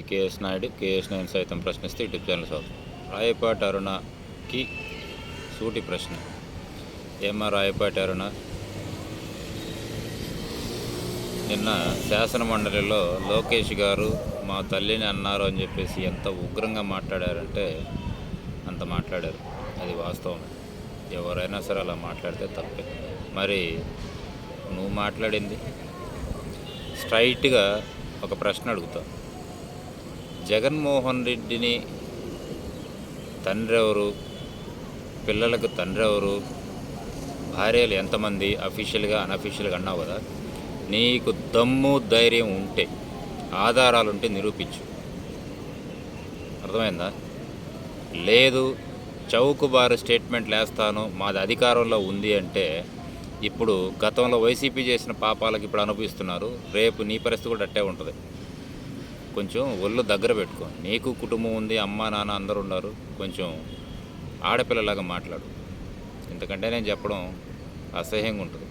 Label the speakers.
Speaker 1: KS Naidu KS Naidu సైతం ప్రశ్నిస్తే YouTube channel sir Rayapati అరుణకి సూటి ప్రశ్న. ఏమా రాయపాటి అరుణ? నిన్న శాసన మండలిలో లోకేష్ గారు మా తల్లిని అన్నారు అని చెప్పేసి ఎంత ఉగ్రంగా మాట్లాడారంటే అంత మాట్లాడారు. అది వాస్తవం ఎవరైనా సరే అలా మాట్లాడితే తప్పే. మరి నువ్వు మాట్లాడింది? స్ట్రైట్గా ఒక ప్రశ్న అడుగుతావు జగన్మోహన్ రెడ్డిని తండ్రి ఎవరు పిల్లలకు తండ్రి ఎవరు భార్యలు ఎంతమంది? అఫీషియల్గా అన్అఫీషియల్గా అన్నావు కదా. నీకు దమ్ము ధైర్యం ఉంటే ఆధారాలు ఉంటే నిరూపించు. అర్థమైందా? లేదు చౌకబారు స్టేట్మెంట్లు వేస్తాను మాది అధికారంలో ఉంది అంటే ఇప్పుడు గతంలో వైసీపీ చేసిన పాపాలకు ఇప్పుడు అనుభవిస్తున్నారు రేపు నీ పరిస్థితి కూడా అట్టే ఉంటుంది. కొంచెం ఒళ్ళు దగ్గర పెట్టుకో. నీకు కుటుంబం ఉంది అమ్మ నాన్న అందరు ఉన్నారు కొంచెం ఆడపిల్లలాగా మాట్లాడు. ఎందుకంటే నేను చెప్పడం అసహ్యంగా ఉంటుంది.